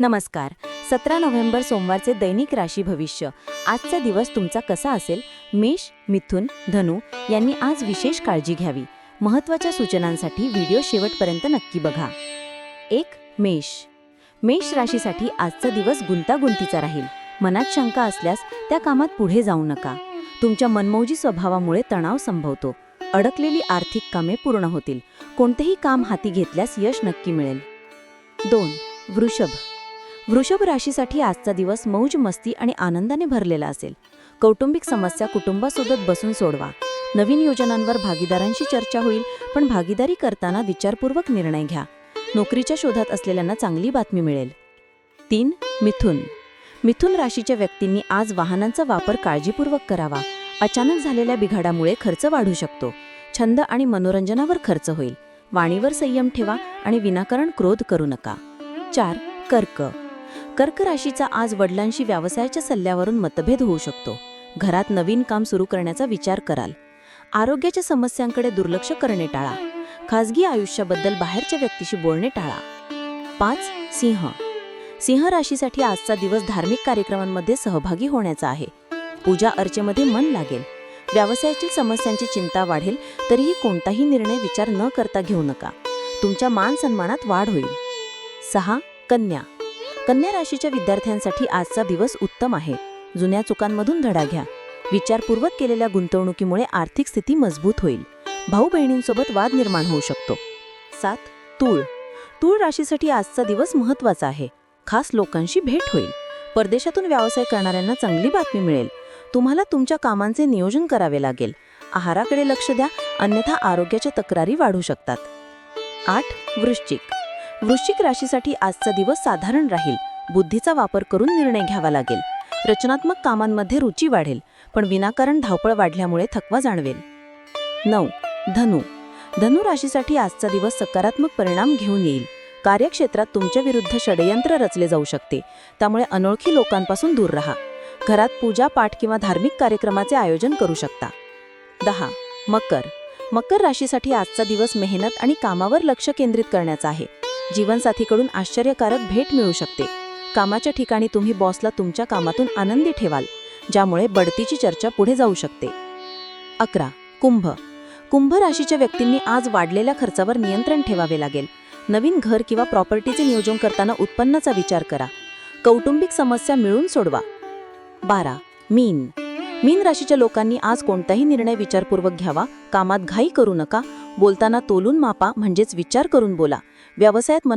नमस्कार. सतरा नोव्हेंबर सोमवारचे दैनिक राशी भविष्य. आजचा दिवस तुमचा कसा असेल? मेष मिथुन धनु यांनी आज विशेष काळजी घ्यावी. महत्त्वाच्या सूचनांसाठी व्हिडिओ शेवटपर्यंत नक्की बघा. एक मेष. मेष राशीसाठी आजचा दिवस गुंतागुंतीचा राहील. मनात शंका असल्यास त्या कामात पुढे जाऊ नका. तुमच्या मनमौजी स्वभावामुळे तणाव संभवतो. अडकलेली आर्थिक कामे पूर्ण होतील. कोणतेही काम हाती घेतल्यास यश नक्की मिळेल. दोन वृषभ. वृषभ राशीसाठी आजचा दिवस मौज मस्ती आणि आनंदाने भरलेला असेल. कौटुंबिक समस्या कुटुंबासोबत बसून सोडवा. नवीन योजनांवर भागीदारांशी चर्चा होईल पण भागीदारी करताना विचारपूर्वक निर्णय घ्या. नोकरीच्या शोधात असलेल्यांना चांगली बातमी मिळेल. तीन मिथुन. मिथुन राशीच्या व्यक्तींनी आज वाहनांचा वापर काळजीपूर्वक करावा. अचानक झालेल्या बिघाडामुळे खर्च वाढू शकतो. छंद आणि मनोरंजनावर खर्च होईल. वाणीवर संयम ठेवा आणि विनाकारण क्रोध करू नका. चार कर्क. कर्क राशीचा आज वडिलांशी व्यवसायाच्या सल्ल्यावरून मतभेद होऊ शकतो. घरात नवीन काम सुरू करण्याचा विचार कराल. आरोग्याच्या समस्यांकडे दुर्लक्ष करणे टाळा. खासगी आयुष्याबद्दल बाहेरच्या व्यक्तीशी बोलणे टाळा. पाच सिंह. सिंह राशीसाठी आजचा दिवस धार्मिक कार्यक्रमांमध्ये सहभागी होण्याचा आहे. पूजा अर्चेमध्ये मन लागेल. व्यवसायातील समस्यांची चिंता वाढेल तरीही कोणताही निर्णय विचार न करता घेऊ नका. तुमच्या मान सन्मानात वाढ होईल. सहा कन्या. कन्या राशीच्या विद्यार्थ्यांसाठी आजचा दिवस उत्तम आहे. जुन्या चुकांमधून धडा घ्या. विचारपूर्वक केलेल्या गुंतवणुकीमुळे आर्थिक स्थिती मजबूत होईल. भाऊ बहिणींसोबत वाद निर्माण होऊ शकतो. सात. तूळ. तूळ राशीसाठी आजचा दिवस महत्त्वाचा आहे. खास लोकांशी भेट होईल. परदेशातून व्यवसाय करणाऱ्यांना चांगली बातमी मिळेल. तुम्हाला तुमच्या कामांचे नियोजन करावे लागेल. आहाराकडे लक्ष द्या. अन्यथा आरोग्याच्या तक्रारी वाढू शकतात. आठ. वृश्चिक. वृश्चिक राशीसाठी आजचा दिवस साधारण राहील. बुद्धीचा वापर करून निर्णय घ्यावा लागेल. रचनात्मक कामांमध्ये रुची वाढेल पण विनाकारण धावपळ वाढल्यामुळे थकवा जाणवेल. नऊ. धनु. धनु राशीसाठी आजचा दिवस सकारात्मक परिणाम घेऊन येईल. कार्यक्षेत्रात तुमच्या विरुद्ध षडयंत्र रचले जाऊ शकते. त्यामुळे अनोळखी लोकांपासून दूर राहा. घरात पूजा पाठ किंवा धार्मिक कार्यक्रमाचे आयोजन करू शकता. दहा. मकर. मकर राशीसाठी आजचा दिवस मेहनत आणि कामावर लक्ष केंद्रित करण्याचा आहे. जीवनसाथीकडून आश्चर्यकारक भेट मिळू शकते. कामाच्या ठिकाणी तुम्ही बॉसला तुमच्या कामातून आनंदी ठेवाल ज्यामुळे बढतीची चर्चा पुढे जाऊ शकते. अकरा. कुंभ. कुंभ राशीच्या व्यक्तींनी आज वाढलेल्या खर्चावर नियंत्रण ठेवावे लागेल. नवीन घर किंवा प्रॉपर्टीचे नियोजन करताना उत्पन्नाचा विचार करा. कौटुंबिक समस्या मिळून सोडवा. बारा. मीन. मीन राशीच्या लोकांनी आज कोणताही निर्णय विचारपूर्वक घ्यावा कामात घाई करू नका बोलताना तोलून मापा म्हणजेच विचार करून बोला. व्यवसायात मन